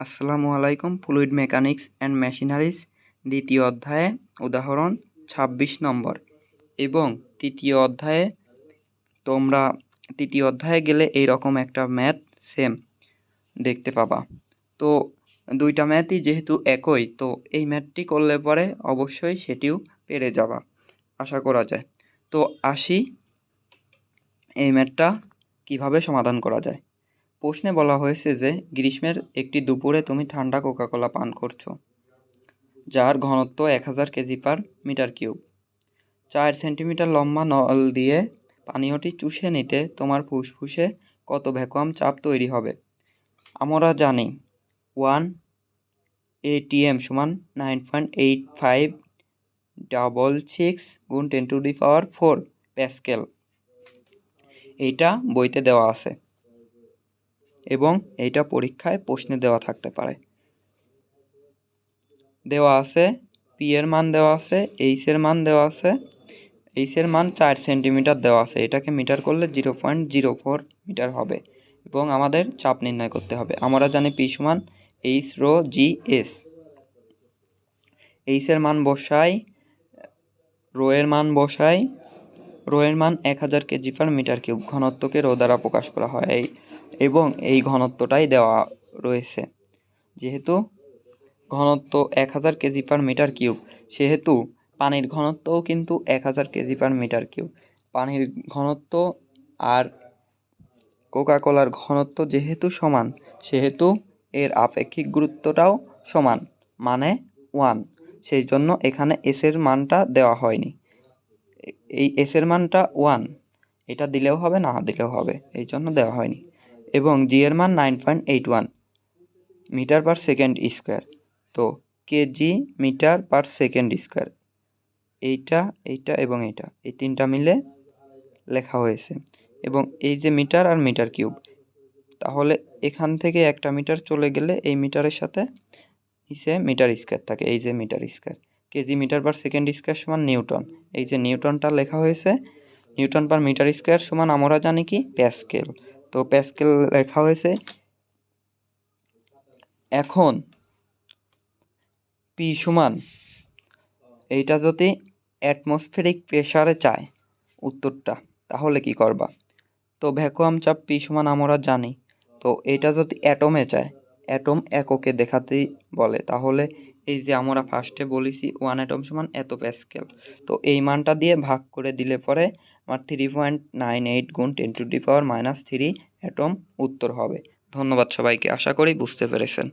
আসসালামু আলাইকুম, fluid mechanics and machineries, দ্বিতীয় অধ্যায়ে, উদাহরণ ছাব্বিশ নম্বর। এবং তৃতীয় অধ্যায়ে, তোমরা তৃতীয় অধ্যায়ে গেলে এই রকম একটা ম্যাথ সেম দেখতে পাবা। তো দুইটা ম্যাথই যেহেতু একই, তো এই ম্যাথটি করলে পরে অবশ্যই সেটিও পেরে যাবা, আশা করা যায়। তো আসি এই ম্যাথটা কীভাবে সমাধান করা যায়। প্রশ্নে বলা হয়েছে যে, গ্রীষ্মের একটি দুপুরে তুমি ঠান্ডা কোকাকোলা পান করছ, যার ঘনত্ব এক হাজার কেজি পার মিটার কিউব। চার সেন্টিমিটার লম্বা নল দিয়ে পানীয়টি চুষে নিতে তোমার ফুসফুসে কত ভ্যাকুয়াম চাপ তৈরি হবে? আমরা জানি, ওয়ান এটিএম সমান nine point eight five double six গুণ ten to the power four pascal. এইটা বইতে দেওয়া আছে। এবং এইটা পরীক্ষায় প্রশ্নে দেওয়া থাকতে পারে। দেওয়া আছে পি এর মান দেওয়া আছে এইচ এর মান দেওয়া আছে এইচ এর মান চার সেন্টিমিটার দেওয়া আছে। এটাকে মিটার করলে zero point zero four metre হবে এবং আমাদের চাপ নির্ণয় করতে হবে। আমরা জানি পি সমান H rho G S H এর মান বসাই, রো এর মান বসাই, রো এর মান এক হাজার কেজি পার মিটার কিউব। ঘনত্বকে রো দ্বারা প্রকাশ করা হয়। এই এবং এই ঘনত্বটাই দেওয়া রয়েছে। যেহেতু ঘনত্ব এক হাজার কেজি পার মিটার কিউব, সেহেতু পানির ঘনত্বও কিন্তু এক হাজার কেজি পার মিটার কিউব। পানির ঘনত্ব আর কোকা কোলার ঘনত্ব যেহেতু সমান, সেহেতু এর আপেক্ষিক গুরুত্বটাও সমান মানে ওয়ান। সেই জন্য এখানে এসের মানটা দেওয়া হয়নি। এই এসের মানটা ওয়ান। এটা দিলেও হবে, না দিলেও হবে, এই জন্য দেওয়া হয়নি। এবং জি এর মান nine point eight one metre per second square. তো kg metre per second square. এইটা এইটা এবং এইটা, এই তিনটা মিলে লেখা হয়েছে। এবং এই যে মিটার আর মিটার কিউব, তাহলে এখান থেকে একটা মিটার চলে গেলে এই মিটারের সাথে নিচে মিটার স্কোয়ার থাকে, এই যে metre square. Kg metre per second square সমান নিউটন। এই যে নিউটনটা লেখা হয়েছে, নিউটন পার মিটার স্কোয়ার সমান আমরা জানি কি, প্যাসকেল। তো প্যাসকেল লেখা হয়েছে। এখন, পি সমান, এইটা যদি অ্যাটমসফেরিক প্রেশারে চায় উত্তরটা, তাহলে কি করবা? তো ভ্যাকুয়াম চাপ পি সমান আমরা জানি। তো এটা যদি অ্যাটমে চায়, অ্যাটম এককে দেখাতেই বলে, তাহলে এই যে আমরা ফার্স্টে বলেছি ওয়ান অ্যাটম সমান এত প্যাসকেল তো এই মানটা দিয়ে ভাগ করে দিলে পরে আমার থ্রি পয়েন্ট নাইন এইট গুণ ten to the power minus three atom উত্তর হবে। ধন্যবাদ সবাইকে, আশা করি বুঝতে পেরেছেন।